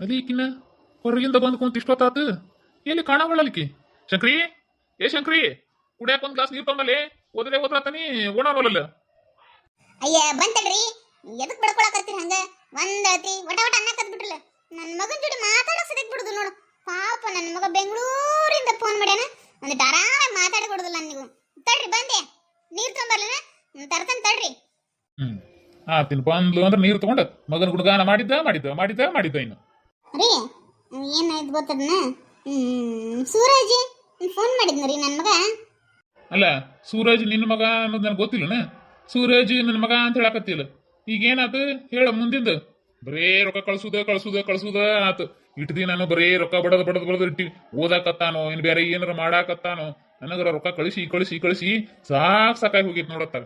ಅಲ್ಲಿ ಈಕಿನ ಹೊರಗಿಂದ ಬಂದು ಕುಂತ ಇಷ್ಟೊತ್ತಾತು. ಎಲ್ಲಿ ಕಾಣವಳ್ಳಲಿಕ್ಕಿ ಶಂಕ್ರಿ? ಏ ಶಂಕ್ರಿ ಕುಡಿಯಾಕ ಒಂದ್ ಗ್ಲಾಸ್ ನೀರ್ ತಂಬಲ್ಲಿ ಓದ್ರೆ ಓದ್ರಾತನಿ ಓಣವಲ್ಲ ಅಯ್ಯ ಬಂತಡ್ರಿ ಎದಕ್ ಬಡ್ಕೊಳಕತ್ತೀರಿ ಹಂಗ? ಒಂದ್ ಅತಿ ವಟ ಒಟ ಅನ್ನ ಬಿಟ್ರಲ್ಲ ನನ್ ಮಗನ್ ಜೋಡಿ ಮಾತಾಡಕ್ ಸದಕ್ ಬಿಡುದು ನೋಡು. ಪಾಪ ನನ್ನ ಮಗ ಬೆಂಗಳೂರಿಂದ ಫೋನ್ ಮಾಡ್ಯಾನ. ಒಂದು ಡರಾರ ಮಾತಾಡಿ ಕೊಡುದಿಲ್ಲ ನೀವು. ತಡ್ರಿ ಬಂದೆ. ನೀರ್ ತೊಂಬರ್ಲನ? ತರ್ತನ್ ತಡ್ರಿ. ಹ್ಮ್. ಆತಿನ ಬಂದ್ಲು ಅಂದ್ರೆ ನೀರು ತಗೊಂಡ. ಮಗನ ಗುಣಗಾನ ಮಾಡಿದ್ದ ಮಾಡಿದ್ದ ಮಾಡಿದ್ದ ಮಾಡಿದ್ದ ಇನ್ನು. ರೀ ಏನಾಯ್ತು ಗೊತ್ತದನ ಸೂರಜ್ ಫೋನ್ ಮಾಡಿದ್ನ ರೀ ನನ್ನ ಮಗ? ಅಲ್ಲ, ಸೂರಜ್ ನಿನ್ನ ಮಗ ಅನ್ನೋದು ನನಗೆ ಗೊತ್ತಿಲ್ಲನ? ಸೂರಜ್ ನನ್ನ ಮಗ ಅಂತ ಹೇಳಕತ್ತಿಲ್ಲ. ಈಗ ಏನಾತು ಹೇಳ ಮುಂದಿಂದ. ಬರೇ ರೊಕ್ಕ ಕಳ್ಸುದ ಕಳ್ಸುದ ಕಳ್ಸುದ ಆತು. ಇಟ್ಟು ನಾನು ಬರೇ ರೊಕ್ಕ ಬಡದ ಬಡದ ಬಡದ ಇಟ್ಟಿ ಓದಾಕತ್ತಾನೋ, ಇನ್ ಬೇರೆ ಏನಾರ ಮಾಡಾಕತ್ತಾನೋ, ನನಗರ ರೊಕ್ಕ ಕಳಿಸಿ ಕಳಿಸಿ ಕಳಿಸಿ ಸಾಕ್ ಸಾಕಾಗಿ ಹೋಗಿತ್ತು ನೋಡತ್ತಾಗ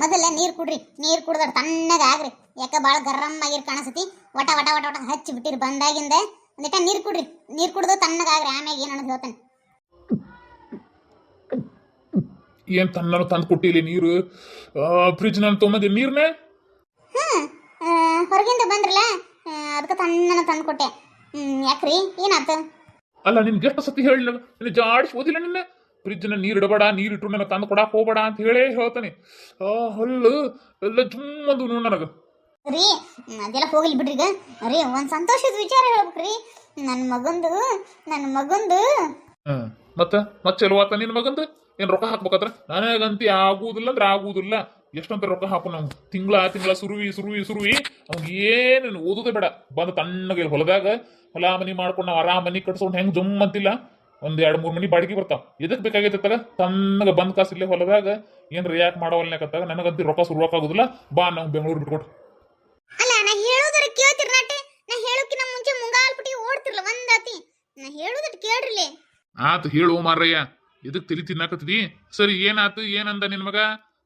ಮೊದಲ ನೀರು ಕುಡ್ರಿ ನೀರು ಕುಡ್ದ್ರೆ ತಣ್ಣಗ ಆಗ್ರಿ. ಯಾಕ ಬಾಳ ಗರಂ ಆಗಿರ್ ಕಾಣಿಸ್ತಿ. ಒಟ ಒಟ ಒಟ ಒಟ ಹಚ್ಚಿ ಬಿಟ್ಟಿರಿ ಬಂದಾಗಿಂದ. ಒಂದಿಟ ನೀರು ಕುಡ್ರಿ ನೀರು ಕುಡ್ದು ತಣ್ಣಗ ಆಗ್ರಿ. ಆಮ್ಯಾಗ ಏನು ಅನ್ನೋದು ಹೇಳ್ತಾನೆ. ಏನ್ ತನ್ನ ತಂದು ಕೊಟ್ಟಿಲ್ಲ ನೀರು? ಫ್ರಿಜ್ ನಾನು ತೊಗೊಂಬಂದಿ ನೀರ್ನೆ? ಹೊರಗಿಂದ ಬಂದ್ರಲ್ಲ ಅದಕ್ಕೆ ತಣ್ಣನ ತಂದು ಕೊಟ್ಟೆ. ಯಾಕ್ರಿ? ಏನಾತ? ಅಲ್ಲ ನಿನ್ಗೆ ಎಷ್ಟು ಸತಿ ಹೇಳಿಲ್ಲ? ನಿನ್ನ ಜಾಡಿಸಿ ಓದಿಲ್ಲ ನಿನ್ನ? ಫ್ರಿಜ್ನ ನೀರು ಇಡಬೇಡ ನೀರು ಇಟ್ಟು ನನಗೆ ತಂದು ಕೊಡಕ್ಕೆ ಹೋಗ್ಬೇಡ ಅಂತ ಹೇಳೇ ಹೇಳ್ತಾನೆ. ಆ ಹಲ್ಲು ಎಲ್ಲ ಜುಮ್ಮದು ನೋಡ್ ನನಗೆ. ರೀ ಅದೆಲ್ಲ ಹೋಗಲಿ ಬಿಡ್ರಿ ಈಗ. ರೀ ಒಂದ್ ಸಂತೋಷದ ವಿಚಾರ ಹೇಳ್ಬೇಕ್ರಿ. ನನ್ನ ಮಗಂದು ನನ್ನ ಮಗಂದು. ಹ್ಮ್ ಮತ್ತ ಮತ್ತೆ ಚಲೋ ಆತ ನಿನ್ನ ಮಗಂದು? ಏನು ರೊಕ್ಕ ಹಾಕ್ಬೇಕತ್ರ? ನನಗಂತಿ ಆಗುವುದಿಲ್ಲ ಅಂದ್ರೆ ಆಗುವುದಿಲ್ಲ ಎಷ್ಟಂತ ರೊಕ್ಕ ಹಾಕು ನಾವು ತಿಂಗಳ ತಿಂಗಳ ಸುರುವಿ ಸುರುವಿ ಸುರುವಿ. ಅವ್ನಿಗೆ ಏನೇನು ಓದುದೇ ಬೇಡ. ಬಂದು ತಣ್ಣಗೆ ಹೊಲದಾಗ ಹೊಲ ಮನಿ ಮಾಡ್ಕೊಂಡು ನಾವು ಆರಾಮ ಮನಿ ಕಟ್ಸ್ಕೊಂಡು ಹೆಂಗ್ ಜುಮ್ ಅಂತಿಲ್ಲ? ಒಂದ್ ಎರಡ್ ಮೂರ್ ಮನಿ ಬಾಡಿಗೆ ಬರ್ತಾವ. ಇದಕ್ಕೆ ಬೇಕಾಗೈತಲ್ಲ ತನ್ನಗ ಬಂದ್ ಕಾಸು ಇಲ್ಲೇ ಹೊಲದಾಗ ಏನ್ ರಿಯಾಕ್ಟ್ ಮಾಡವಲ್ನಾಕತ್ತಾಗ ನನಗಂತೂ ರೊಕ್ಕ ಆಗೋದಿಲ್ಲ. ಬಾ ನಾವು ಬೆಂಗಳೂರು ಬಿಟ್ಕೊಟ್ಟು ಅಲ್ಲ ನಾ ಹೇಳೋದರ ಕೇಳ್ತಿರ್ ನಾಟೆ. ನಾ ಹೇಳೋಕಿನ ಮುಂಚೆ ಮುಂಗಾಲ್ಪಟ್ಟಿ ಓಡ್ತಿರ್ಲ ಒಂದಾತಿ ನಾ ಹೇಳೋದಟ್ ಕೇಳ್ರಿಲೆ. ಆತು ಹೇಳು ಮಾರಯ್ಯ. ಎದಕ್ ತಲಿ ತಿನ್ನಾಕತ್ತಿದಿ? ಸರಿ ಏನಾತು? ಏನಂದ ನಿನ್ ಮಗ?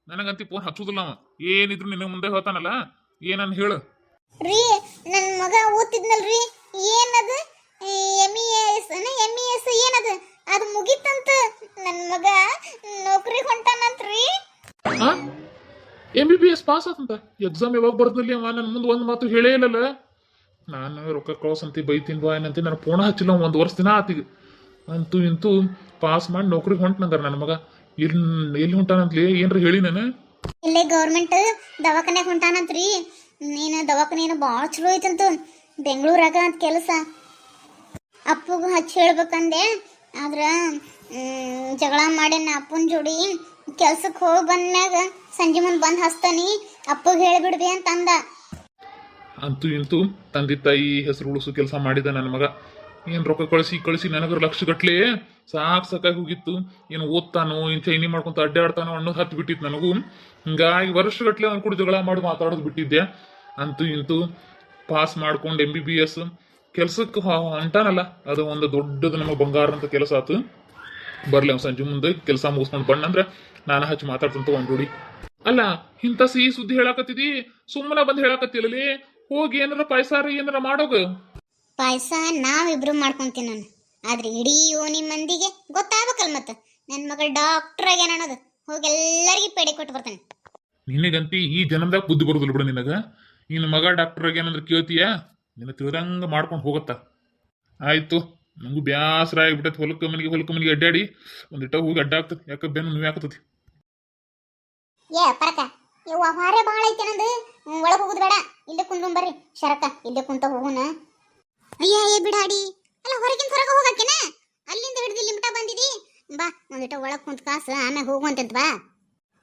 ನನಗಂತಿ ಫೋನ್ ಹಚ್ಚುದಿಲ್ಲ ಅವ. ಏನಿದ್ರು ನಿನ್ನ ಮುಂದೆ ಹೇಳ್ತಾನಲ್ಲ? ಏನನ್ ಹೇಳು? ರೀ ನನ್ನ ಮಗ ಓದ್ತಿದ್ನಲ್ರಿ. ಏನದು? M E S M E S ಏನದು? ಅದು ಮುಗೀತಂತ ನನ್ನ ಮಗ ನೌಕರಿ ಹೊಂಟಾನಂತ್ರಿ. M B B S pass ಆತಂತ? Exam ಯಾವಾಗ ಬರ್ದಲ್ಲಿ ಅವ? ನನ್ನ ಮುಂದೆ ಒಂದು ಮಾತು ಹೇಳೇ ಇಲ್ಲಲ್ಲ ನಾನು ರೊಕ್ಕ ಕಳ್ಸಂತಿ ಬೈತೀನಿ ಬಾ ಏನಂತ ನಾನು ಫೋನ್ ಹಚ್ಚಿಲ್ಲ ಒಂದು ವರ್ಷ ದಿನ ಆತಿಗೆ ಅಂತೂ ಇಂತೂ ಪಾಸ್ ಮಾಡಿ ನೌಕರಿ ಹೊಂಟ್ನಂದಾರ ನನ್ನ ಮಗ. ಇಲ್ಲಿ ಎಲ್ಲಿ ಹೊಂಟಾನಂತಲಿ? ಏನ್ರ ಹೇಳಿ ನಾನು? ಇಲ್ಲೇ ಗೌರ್ಮೆಂಟ್ ದವಾಖಾನೆ ಹೊಂಟಾನಂತ್ರಿ. ನೀನು ದವಾಖಾನೆ ಭಾಳ ಚಲೋ ಐತಂತ. ಬೆಂಗಳೂರಾಗ ಅಂತ ಕೆಲಸ. ಅಪ್ಪಗೂ ಹಚ್ಚಿ ಹೇಳ್ಬೇಕಂದೆ. ಆದ್ರ ಜಗಳ ಮಾಡ್ಯಾನ ಅಪ್ಪನ ಜೋಡಿ. ಕೆಲ್ಸಕ್ಕೆ ಹೋಗಿ ಬಂದ್ಮ್ಯಾಗ ಸಂಜೆ ಮುಂದೆ ಬಂದು ಹಸ್ತಾನಿ ಅಪ್ಪಗೆ ಅಂತ ಅಂದ ಅಂತೂ ಇಂತೂ ತಂದೆ ತಾಯಿ ಹೆಸರು ಉಳಿಸು ಕೆಲಸ ಮಾಡಿದ ನನ್ನ ಮಗ. ಏನು ರೊಕ್ಕ ಕಳಿಸಿ ಕಳಿಸಿ ನನಗರ ಲಕ್ಷ ಗಟ್ಲೆ. ಸಾಕು ಸಾಕಾಗಿ ಹೋಗಿತ್ತು. ಏನು ಓದ್ತಾನೋ, ಏನು ಚೈನಿ ಮಾಡ್ಕೊಂತ ಅಡ್ಡಾಡ್ತಾನೋ ಅನ್ನೋದು ಹತ್ತು ಬಿಟ್ಟಿತ್ತು ನನಗೂ. ಹಿಂಗಾಗಿ ವರ್ಷಗಟ್ಲೆ ಅವ್ನು ಕೂಡ ಜಗಳ ಮಾಡಿ ಮಾತಾಡೋದು ಬಿಟ್ಟಿದ್ದೆ. ಅಂತೂ ಇಂತೂ ಪಾಸ್ ಮಾಡ್ಕೊಂಡು ಎಂ ಬಿ ಬಿ ಎಸ್ ಕೆಲ್ಸಕ್ಕೆ ಅಂಟಾನಲ್ಲ ಅದು ಒಂದು ದೊಡ್ಡದು ನಮ್ಮ ಬಂಗಾರ ಅಂತ ಕೆಲಸ ಆತು. ಬರ್ಲಿ ಅವ್ನು ಸಂಜೆ ಮುಂದೆ ಕೆಲಸ ಮುಗಿಸ್ಕೊಂಡು ಬಣ್ಣಂದ್ರೆ ನಾನು ಹಚ್ಚಿ ಮಾತಾಡ್ತಂತ ಒಂದು ರೂಢಿ ಅಲ್ಲ ಇಂಥ ಸಿಹಿ ಸುದ್ದಿ ಹೇಳಾಕತ್ತಿದಿ? ಸುಮ್ಮನೆ ಬಂದು ಹೇಳಾಕತ್ತಿಲ್ಲಲಿ ಹೋಗಿ ಏನಾರ ಪಾಯ್ಸಾರ ಏನಾರ ಮಾಡೋಗ? ಪಾಯಸ ನಾವಿಬ್ರು ಮಾಡ್ಕೊಂತೀನಿ ನಾನು. ಆದ್ರೆ ಇಡೀ ಓನಿ ಮಂದಿಗೆ ಗೊತ್ತಾಗಬೇಕಲ್ಲ ಮತ್ತೆ? ನನ್ನ ಮಗ ಡಾಕ್ಟರ್ ಆಗ್ಯಾನ ಅನ್ನೋದು? ಹೋಗಿ ಎಲ್ಲರಿಗೂ ಪೇಡೆ ಕೊಟ್ಟು ಬರ್ತಾನೆ. ನಿನಗಂತಿ ಈ ಜನ್ಮದಾಗ ಬುದ್ಧಿ ಬರುದಿಲ್ಲ ಬಿಡು ನಿನಗ. ನಿನ್ನ ಮಗ ಡಾಕ್ಟರ್ ಏನಂದ್ರೆ ಕೇಳ್ತೀಯ? ನಿನ್ನ ತಿಳಿದಂಗೆ ಮಾಡ್ಕೊಂಡು ಹೋಗತ್ತ. ಆಯ್ತು, ನಂಗೂ ಬ್ಯಾಸರ ಆಗಿಬಿಟ್ಟೈತಿ. ಹೊಲಕ್ಕೆ ಮನೆಗೆ ಹೊಲಕ್ಕೆ ಮನೆಗೆ ಅಡ್ಡಾಡಿ ಒಂದಿಟ್ಟ ಹೋಗಿ ಅಡ್ಡಾಗ್ತದೆ ಯಾಕೆ ಬೆನ್ನು ನೀವು ಆಗ್ತತಿ ಏ, ಪರಕ, ಯವ್ವ, ಹೊರೆ ಭಾಳ ಐತೆ ನಂದು. ಒಳಗೆ ಹೋಗುದು ಬೇಡ. ಇಲ್ಲೇ ಕುಂದ್ರು ಬರ್ರಿ. ಶರಕ, ಇಲ್ಲೇ ಕುಂತ ಹೋಗೋಣ ಅಯ್ಯ, ಏ, ಬಿಡಾಡಿ. ಅಲ್ಲ ಹೊರಗಿನ ಹೊರಗೆ ಹೋಗಕ್ಕೆನ? ಅಲ್ಲಿಂದ ಹಿಡಿದು ಲಿಮಿಟ ಮಟ ಬಂದಿದಿ? ಬಾ ಒಂದಿಟ ಒಳಗೆ ಕುಂತ ಕಾಸು ಆಮೇಲೆ ಹೋಗುವಂತಂತ ಬಾ.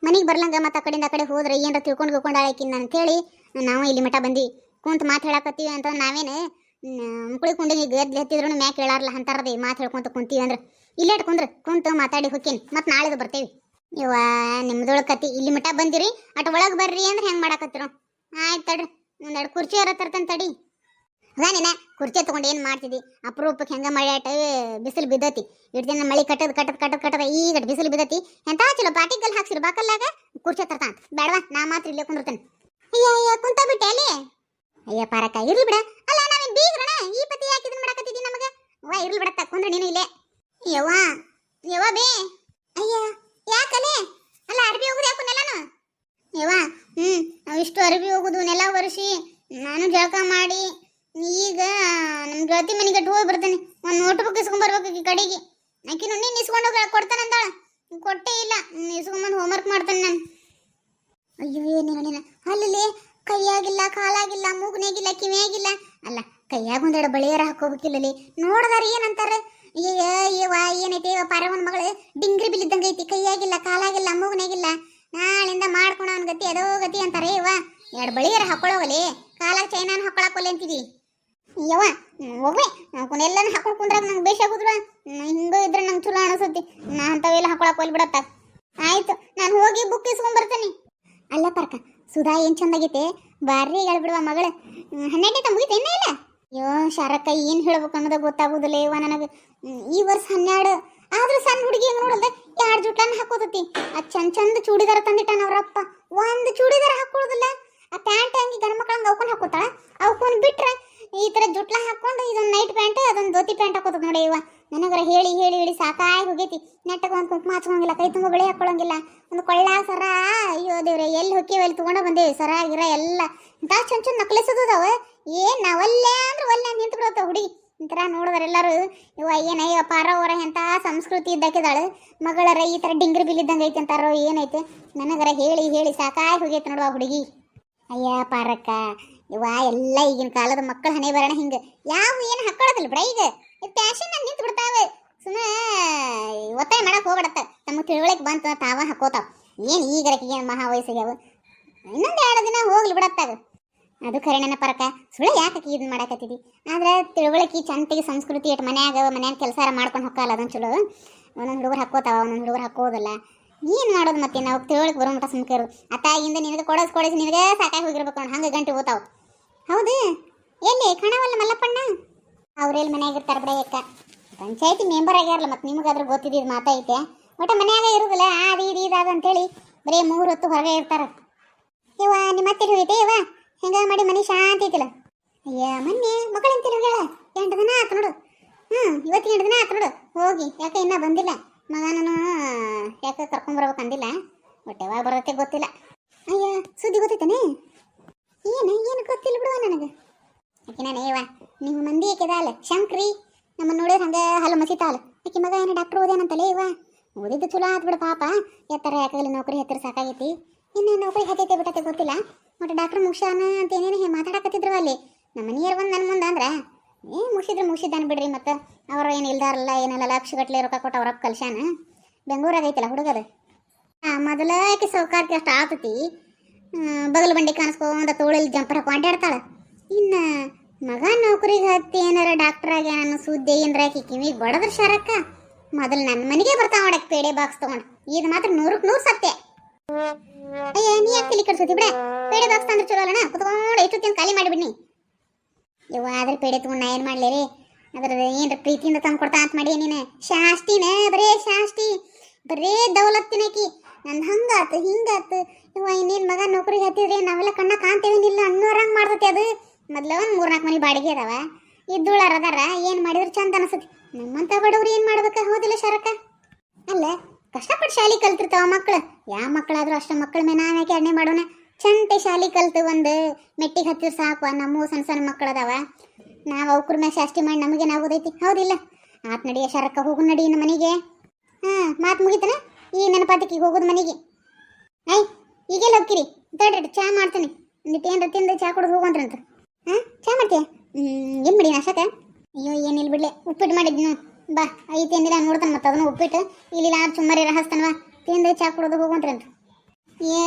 ಮನೆಗೆ ಬರ್ಲಂಗ ಮತ್ತೆ ಆ ಕಡೆಯಿಂದ ಆ ಕಡೆ ಹೋದ್ರೆ ಏನಾರ ತಿಳ್ಕೊಂಡು ಆಳಕಿನ್ ಅಂತ ಹೇಳಿ ನಾವು ಇಲ್ಲಿ ಮಠ ಬಂದಿ ಕುಂತ ಮಾತು ಹೇಳಕತ್ತೀವಿ ಅಂತ ನಾವೇನು ಮುಕುಳಿ ಕುಂಡಿಗೆ ಗದ್ಲಿ ಹತ್ತಿದ್ರು ಮ್ಯಾಕ್ ಹೇಳಾರಲ್ಲ ಅಂತಾರದಿ ಮಾತು ಹೇಳ್ಕೊಂತ ಕುಂತೀವಿ ಅಂದ್ರೆ. ಇಲ್ಲೇ ಕುಂದ್ರ, ಕುಂತ ಮಾತಾಡಿ ಹೋಕ್ಕೇನಿ ಮತ್ತೆ ನಾಳೆದು ಬರ್ತೇವಿ. ಇವ ನಿಮ್ದೊಳಗ ಕತಿ, ಇಲ್ಲಿ ಮಟ ಬಂದಿರಿ, ಅಟ್ ಒಳಗೆ ಬರ್ರಿ ಅಂದ್ರೆ ಹೆಂಗ್ ಮಾಡಾಕತ್ತಿರೋ. ಆಯ್ತು ತಡ್ರಿ ಒಂದೆರಡು ಕುರ್ಚಿ ಯಾರ ತರ್ತಂತ ತಡಿ. ಅದಾನೇನ ಕುರ್ಚಿ ತಗೊಂಡು ಏನು ಮಾಡ್ತಿದ್ದಿ ಅಪರೂಪಕ್ಕೆ ಹೆಂಗ ಮಳೆ ಆಟ ಬಿಸಿಲು ಬಿದ್ದತಿ. ಇಟ್ಟು ದಿನ ಮಳೆ ಕಟ್ಟದ್ ಕಟ್ಟದ್, ಕಟ್ಟದ ಕಟ್ಟದ ಈಗ ಬಿಸಿಲು ಬಿದ್ದತಿ. ಎಂತ ಚಲೋ ಬಾಟಿಗಲ್ ಹಾಕ್ಸಿರ್ ಬಾಕಲ್ಲಾಗ ಕುರ್ಚಿ ತರ್ತಾನ ಬೇಡವಾ ನಾ ಮಾತ್ರ ಇಲ್ಲೇ ಕುಂದಿರ್ತೇನೆ. ಅಯ್ಯ ಕುಂತ ಬಿಟ್ಟೆ ಅಲ್ಲಿ? ಅಯ್ಯ ಪಾರಕ ಇರ್ಲಿ ಬಿಡ. ಅಲ್ಲ, ನಾವೇನ್ ಬೀಗ್ರಣ ಈ ಪತಿ ಯಾಕೆ ಇದನ್ನ ಮಾಡಾಕತ್ತಿದ್ದಿ ನಮಗೆ? ವಾ ಇರ್ಲಿ ಬಿಡ ತಕೊಂಡ್ರೆ ನೀನು ಇಲ್ಲೇ. ಯವ್ವ ಯವ್ವ ಬೇ. ಅಯ್ಯ, ಯಾಕಲೆ? ಅಲ್ಲ, ಅರ್ಬಿ ಹೋಗುದು ಯಾಕೋ ನೆಲನು? ಯವ್ವ, ಹ್ಮ್ ಇಷ್ಟು ಅರ್ಬಿ ಹೋಗುದು, ನೆಲ ಒರೆಸಿ, ನಾನು ಜಳಕ ಮಾಡಿ, ಈಗ ಗೆಳತಿ ಮನೆಗೆ ಹೋಗಿ ಬರ್ತೇನೆ. ಒಂದು ನೋಟ್ ಬುಕ್ ಇಸ್ಕೊಂಡ್ ಬರ್ಬೇಕು ಈ ಕಡೆಗೆ. ಆಕಿನ ನೀನು ಇಸ್ಕೊಂಡು ಹೋಗಿ ಅಂತಾಳ ಕೊಟ್ಟೇ ಇಲ್ಲ, ಇಸ್ಕೊಂಬಂದು ಹೋಮ್ವರ್ಕ್ ಮಾಡ್ತಾನೆ ನಾನು. ಅಯ್ಯೋ ಏನಿಲ್ಲ ನೀನು ಅಲ್ಲಿ ಕೈಯಾಗಿಲ್ಲ, ಕಾಲಾಗಿಲ್ಲ, ಮೂಗ್ನೇಗಿಲ್ಲ, ಕಿವಿಯಾಗಿಲ್ಲ. ಅಲ್ಲ, ಕೈಯಾಗ ಒಂದೆರಡು ಬಳಿಯರ ಹಾಕೋಬೇಕಿಲ್ಲಲಿ ನೋಡದಾರ ಏನಂತಾರ? ಅಯ್ಯವ ಏನೈತಿ ಪಾರವನ ಮಗಳು? ಡಿಂಗ್ರಿ ಬಿಲ್ಲಿದ್ದಂಗೆ ಐತಿ, ಕೈಯಾಗಿಲ್ಲ, ಕಾಲಾಗಿಲ್ಲ, ಮೂಗ್ನೇಗಿಲ್ಲ. ನಾಳಿಂದ ಮಾಡ್ಕೊಳ ಅವನ ಗತಿ, ಅದೋ ಗತಿ ಅಂತಾರೆ ಇವ. ಎರಡು ಬಳಿಯರ ಹಾಕೊಳ್ಳೋಗಲಿ ಕಾಲಾಗ ಚೈನಾನ ಹಾಕೊಳಕೊಲ್ಲಿ ಅಂತೀವಿ. ಯವ್ವ, ಹೋಗ್ವೆ. ಎಲ್ಲಾನು ಹಾಕೊಂಡು ಕುಂದ್ರಾಗ ನಂಗೆ ಬೇಷ ಆಗುದ್ರ ಹಿಂಗೋ ಇದ್ರೆ ನಂಗೆ ಚಲೋ ಅನಿಸುತ್ತೆ. ನಾ ಅಂಥವೆಲ್ಲ ಹಾಕೊಳಕ್ಕೆ ಹೋಲ್ ಬಿಡತ್ತ ಆಯ್ತು, ನಾನು ಹೋಗಿ ಬುಕ್ ಇಸ್ಕೊಂಡ್ ಬರ್ತೇನೆ. ಅಲ್ಲ ಪರ್ಕ ಸುಧಾ, ಏನ್ ಚಂದಾಗೈತೆ ಬಾರ್ರಿ ಹೇಳ್ಬಿಡುವ ಮಗಳು. ಹನ್ನೆರಡನೇ ಮುಗಿತ ಇಲ್ಲ ಇಲ್ಲ? ಅಯ್ಯೋ, ಶಾರಕ್ಕ, ಏನು ಹೇಳ್ಬೇಕು ಅನ್ನೋದು ಗೊತ್ತಾಗುದಿಲ್ಲ ಇವ ನನಗೆ. ಈ ವರ್ಷ ಹನ್ನೆರಡು. ಆದ್ರೂ ಸಣ್ಣ ಹುಡುಗಿ ನೋಡಲ್ದೆ? ಎರಡು ಜುಟ್ಲನ್ನ ಹಾಕೋದತಿ ಆ ಚಂದ ಚಂದ ಚೂಡಿದಾರ ತಂದಿಟ್ಟಾನ ಅವ್ರಪ್ಪ. ಒಂದು ಚೂಡಿದಾರ ಹಾಕೊಳ್ಳೋದಿಲ್ಲ ಆ ಪ್ಯಾಂಟ್ ಹಂಗೆ ಗಂಡ ಮಕ್ಕಳಂಗೆ ಅವಕೊಂಡ್ ಹಾಕೋತಾಳ. ಅವಕೊಂಡ್ ಬಿಟ್ರೆ ಈ ತರ ಜುಟ್ಲ ಹಾಕೊಂಡು ಇದೊಂದು ನೈಟ್ ಪ್ಯಾಂಟ್ ಅದೊಂದು ಧೋತಿ ಪ್ಯಾಂಟ್ ಹಾಕೋದು ನೋಡಿ ಇವ ನನಗರ ಹೇಳಿ ಹೇಳಿ ಹೇಳಿ ಸಾಕಾಗಿ ಹೋಗೈತಿ. ನೆಟ್ಟಗೆ ಒಂದು ಕುಂಕುಮ ಹಚ್ಕೊಂಗಿಲ್ಲ, ಕೈ ತುಂಬ ಬಳೆ ಹಾಕೊಳ್ಳಂಗಿಲ್ಲ. ಒಂದು ಕೊಳ್ಳ ಸರ, ಅಯ್ಯೋ ದೇವ್ರೆ, ಎಲ್ಲಿ ಹುಕ್ಕಿ ಎಲ್ಲಿ ತಗೊಂಡ ಬಂದೇವಿ? ಸರ, ಗಿರ ಎಲ್ಲ. ಇಂಥ ಚಂದ ಚಂದ ನಕ್ಲಿಸದವ ಏನ್ ನಾವಲ್ಲೇ ಅಂದ್ರೆ ಒಲ್ಲೆ ನಿಂತು ಬಿಡುತ್ತ ಹುಡಿ ಒಂಥರ ನೋಡಿದ್ರೆ ಎಲ್ಲರೂ ಇವ ಏನ ಪಾರ ಹೊರ ಎಂತ ಸಂಸ್ಕೃತಿ ಇದ್ದಾಕಿದಾಳು ಮಗಳರ ಈ ತರ ಡಿಂಗ್ರಿ ಬಿಲ್ ಇದ್ದಂಗೆ ಐತಿ ಅಂತಾರೋ, ಏನೈತೆ? ನನಗರ ಹೇಳಿ ಹೇಳಿ ಸಾಕಾಗಿ ಹೋಗೈತೆ ನೋಡುವ ಹುಡುಗಿ. ಅಯ್ಯ ಪಾರಕ್ಕ ಇವ ಎಲ್ಲ ಈಗಿನ ಕಾಲದ ಮಕ್ಕಳ ಹಣೆ ಬರೋಣ ಹಿಂಗೆ. ಯಾವ ಏನು ಹಾಕೊಳ್ಳೋದಿಲ್ಲ ಬಿಡ ಈಗ. ಫ್ಯಾಷನ್ ನಿಂತು ಬಿಡ್ತಾವೆ. ಸುಮ್ಮನೆ ಒತ್ತಾಯ ಮಾಡಕ್ ಹೋಗ್ಬಿಡತ್ತ. ತಮ್ಮ ತಿಳುವಳಿಕೆ ಬಂತು ತಾವ ಹಾಕೋತಾವ. ಏನು ಈಗ ಏನು ಮಹಾ ವಯಸ್ಸಿಗ್ಯಾವ. ಇನ್ನೊಂದು ಎರಡು ದಿನ ಹೋಗ್ಲಿ ಬಿಡತ್ತಾಗ ಅದು ಖರೆ ನನ್ನ ಪರಕ ಸುಳ್ಳು ಯಾಕೆ ಇದನ್ನ ಮಾಡಕತ್ತಿದಿ? ಆದ್ರೆ ತಿಳುವಳಿಕೆ, ಚಂತಿಗೆ ಸಂಸ್ಕೃತಿ ಇಟ್ಟು ಮನ್ಯಾಗ ಮನ್ಯಾಗ ಕೆಲಸ ಮಾಡ್ಕೊಂಡು ಹೋಗಲ್ಲ ಅದನ್ನ ಚಲೋ. ಒಂದೊಂದು ಹುಡುಗರು ಹಾಕೋತಾವ ಒಂದೊಂದು ಹುಡುಗರು ಹಾಕೋದಿಲ್ಲ ಏನು ಮಾಡೋದು ಮತ್ತೆ? ನಾವು ತಿಳುವಳಿಕೆ ಬರೋ ಮಟ್ಟ ಸುಮ್ಕರು ಅತ್ತಾಗಿಂದ ನಿನಗೆ ಕೊಡೋದು ಕೊಡಿಸಿ ನಿನಗೆ ಸಾಕಾಗಿ ಹೋಗಿರ್ಬೇಕು ನೋಡಿ ಹಂಗೆ ಗಂಟೆ ಹೋತಾವ ಹೌದು? ಎಲ್ಲಿ? ಕಣವಲ್ಲ ಮಲ್ಲಪ್ಪಣ್ಣ? ಅವ್ರೆಲ್ಲಿ ಮನ್ಯಾಗ ಇರ್ತಾರ ಬಿಡ ಯಾಕ ಪಂಚಾಯತಿ ಮೆಂಬರ್ ಆಗ್ಯಾರಲ್ಲ ಮತ್ತೆ ನಿಮಗಾದ್ರೂ ಗೊತ್ತಿದ್ದು ಮಾತೈತೆ ಒಟ್ಟ ಮನ್ಯಾಗ ಇರುದಿಲ್ಲ. ಅದು, ಇದು ಇದಾದ ಅಂತೇಳಿ ಬರೀ ಮೂರು ಹೊತ್ತು ಹೊರಗೆ ಇರ್ತಾರ. ಇವ ನಿಮ್ಮ ಅತ್ತೆ ಹೋಗೈತೆ ಇವ ಹೆಂಗ ಮಾಡಿ ಮನೆ ಶಾಂತಿ ಐತಿಲ್ಲ? ಅಯ್ಯ, ಮೊನ್ನೆ ಮಕ್ಕಳಂತ ಹೋಗ್ಯಾಳ ಎಂಟು ದಿನ ಆತು ನೋಡು. ಹ್ಞೂ ಇವತ್ತು ಎಂಟು ದಿನ ಆತು ನೋಡು. ಹೋಗಿ. ಯಾಕೆ ಇನ್ನೂ ಬಂದಿಲ್ಲ? ಮಗನೂ ಯಾಕೆ ಕರ್ಕೊಂಬರ್ಬೇಕು ಅಂದಿಲ್ಲ? ಬಟ್ ಯಾವಾಗ ಬರುತ್ತೆ ಗೊತ್ತಿಲ್ಲ. ಅಯ್ಯ, ಸುದ್ದಿ ಗೊತ್ತೈತೇನೆ ಏನು ಏನು ಗೊತ್ತಿಲ್ಲ ಬಿಡುವ ನನಗೆ. ಆಕೆ ನಾನು ಏವ ನಿಮ್ಮ ಮಂದಿ ಆಕೆದಾಲ ಶಂಕ್ರಿ. ನಮ್ಮ ನೋಡಿದ್ರೆ ಹಂಗೆ ಹಲ್ಲು ಮಸಿತಾಲ ಆಕೆ ಮಗ ಏನು ಡಾಕ್ಟರ್ ಓದೇನಂತಲೇ ಇವ? ಓದಿದ್ದು ಚಲೋ ಆತ್ ಬಿಡು ಪಾಪ. ಎತ್ತರ ಯಾಕಾಗಲಿ ನೌಕರಿ ಹತ್ತಿರ ಸಾಕಾಗೈತಿ. ಇನ್ನು ನೌಕರಿ ಹತ್ತೈತೆ ಬಿಟ್ಟೈತೆ ಗೊತ್ತಿಲ್ಲ. ಮತ್ತೆ ಡಾಕ್ಟ್ರ್ ಮುಗ್ಸಾನ ಅಂತ ಏನೇನು ಮಾತಾಡಕತ್ತಿದ್ರು ಅಲ್ಲಿ. ನಮ್ಮ ಮನೆಯವ್ರು ಬಂದು ನನ್ನ ಮುಂದೆ ಅಂದ್ರೆ ಏ ಮುಗಿಸಿದ್ರೆ, ಮುಗಿಸಿದ್ದಾನೆ ಬಿಡ್ರಿ ಮತ್ತೆ. ಅವ್ರು ಏನು ಇಲ್ದಾರಲ್ಲ ಏನಲ್ಲ ಲಕ್ಷ ಗಟ್ಲೆ ರೊಕ್ಕ ಕೊಟ್ಟು ಅವ್ರಪ್ಪ ಕಲ್ಸ್ಯಾನ? ಬೆಂಗಳೂರಾಗ ಐತಲ್ಲ ಹುಡುಗದು ಆ, ಮೊದಲ ಸೌಕಾರ್ತಿ ಅಷ್ಟು ಆತತಿ. ಬಗಲ್ ಬಂಡಿ ಕಾಣಿಸ್ಕೊಂಡ ತೋಳಲ್ಲಿ ಜಂಪರ ಅಡ್ಡಾಡ್ತಾಳೆ ಇನ್ನು ಮಗ ನೌಕರಿಗೆ ಹತ್ತಿ ಏನಾರ ಡಾಕ್ಟರ್ ಆಗಿ ಅನ್ನೋ ಸುದ್ದಿ ಏನರ ಆಕಿ ಕಿವಿಗೆ ಬಡದ್ರ ಶಾರಕ್ಕ. ಮೊದಲು ನನ್ನ ಮನೆಗೆ ಬರ್ತಾ ಮಾಡಕ್ ಪೇಡೆ ಬಾಕ್ಸ್ ತಗೊಂಡು. ಇದು ಮಾತ್ರ ನೂರಕ್ಕೆ ನೂರು ಸತ್ಯ. ಅಯ್ಯ, ನೀ ಯಾಕೆ ತಲೆ ಕಡ್ಸೋತಿ ಬಿಡ? ಪೇಡೆ ಬಾಕ್ಸ್ ತಂದ್ರೆ ಚಲೋ ಅಲ್ಲಣ್ಣ ಕುತ್ಕೊಂಡು ಎಷ್ಟು ಖಾಲಿ ಮಾಡಿಬಿಡ್ನಿ ಇವ ಅದ್ರ ಪೇಡೆ ತಗೊಂಡು ನಾ ಏನು ಮಾಡ್ಲಿ ರೀ? ಅದ್ರ ಏನ್ರ ಪ್ರೀತಿಯಿಂದ ತಂದು ಕೊಡ್ತಾ ಅಂತ ಮಾಡಿ ನೀನು. ಶಾಸ್ತಿನ, ಬರೇ ಶಾಸ್ತಿ, ಬರೇ ದೌಲತ್ತಿನಕಿ ನಂದು ಹಂಗಾತು, ಹಿಂಗಾತು. ಇವ ಇನ್ನೇನು ಮಗ ನೌಕರಿಗೆ ಹತ್ತಿದ್ರೆ ನಾವೆಲ್ಲ ಕಣ್ಣ ಕಾಣ್ತೇವೇನಿಲ್ಲ ಅನ್ನೋರಂಗೆ ಮಾಡ್ತೈತಿ ಅದು. ಮೊದಲ ಒಂದು ಮೂರ್ನಾಲ್ಕು ಮನೆ ಬಾಡಿಗೆ ಅದಾವ. ಇದ್ದುಳಾರ ಅದಾರ, ಏನು ಮಾಡಿದ್ರು ಚಂದ ಅನಿಸ್ತತಿ ನಮ್ಮಂತ ಬಡವ್ರು ಏನು ಮಾಡ್ಬೇಕ? ಹೌದಿಲ್ಲ ಶರಕ ಅಲ್ಲ ಕಷ್ಟಪಟ್ಟು ಶಾಲೆ ಕಲ್ತಿರ್ತಾವ ಮಕ್ಕಳು ಯಾವ ಮಕ್ಕಳಾದ್ರೂ ಅಷ್ಟ ಮಕ್ಕಳ ಮೇಲೆ ಯಾಕೆ ಎಣ್ಣೆ ಮಾಡೋಣ? ಚಂತೆ ಶಾಲಿ ಕಲ್ತು ಒಂದು ಮೆಟ್ಟಿಗೆ ಹತ್ತಿರ ಸಾಕು ನಮ್ಮ ಸಣ್ಣ ಸಣ್ಣ ಮಕ್ಕಳು ಅದಾವ ನಾವು ಅವ್ರ ಮೇಲೆ ಶಾಸ್ತಿ ಮಾಡಿ ನಮಗೇನು ಆಗೋದೈತಿ ಹೌದಿಲ್ಲ? ಆತ್ ನಡಿಯ ಶರಕ್ಕ ಹೋಗು ನಡಿ ನಮ್ಮ ಮನೆಗೆ. ಹಾಂ, ಮಾತು ಮುಗಿತನ? ಈ ನೆನಪಾತಿಗೆ ಹೋಗೋದು ಮನೆಗೆ. ಐ ಈಗೆಲ್ಲ ಹೋಗ್ತೀರಿ ತಡ್ರಿ ಚಾ ಮಾಡ್ತೀನಿ. ಒಂದಿಟ್ಟು ಏನ್ರ ತಿಂದು ಚಾ ಕುಡಿದು ಹೋಗಂತ್ರಂತ ಹಾಂ, ಚಾ ಮಾಡ್ತೀಯ? ಏನು ಬಿಡಿ ನಾಶಕ ಅಯ್ಯೋ ಏನಿಲ್ಲ ಬಿಡ್ಲೆ? ಉಪ್ಪಿಟ್ಟು ಮಾಡಿದ್ನು ಬಾ ಐತಿ ಅಂದಿಲ್ಲ ನೋಡ್ತಾನೆ ಮತ್ತೆ ಅದನ್ನು ಉಪ್ಪಿಟ್ಟು ಇಲ್ಲಿ ಯಾರು ಸುಮ್ಮರಿ ರಹಸ್ತಾನವ ತಿಂದು, ಚಾ ಕುಡಿದು ಹೋಗಂತ್ರಂತ ಏ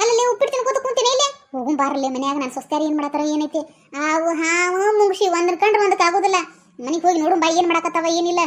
ಅಲ್ಲಲ್ಲಿ ಉಪ್ಪಿಟ್ಟು ತಿನ್ಕೋತ ಕುಂತೀನಿ, ಇಲ್ಲೇ. ಹೋಗು, ಬಾರಲ್ಲೇ, ಮನ್ಯಾಗ ನಾನು ಸೊಸ್ತಾರಿ ಏನು ಮಾಡತ್ತಾರ, ಏನೈತಿ? ಹಾವು ಹಾವು, ಮುಗಿಸಿ ಒಂದ್ರ ಕಂಡ್ರೆ ಒಂದಕ್ಕೆ ಆಗೋದಿಲ್ಲ. ಮನೆಗೆ ಹೋಗಿ ನೋಡು ಬಾಯಿ ಏನು ಮಾಡಕತ್ತಾವ, ಏನಿಲ್ಲ.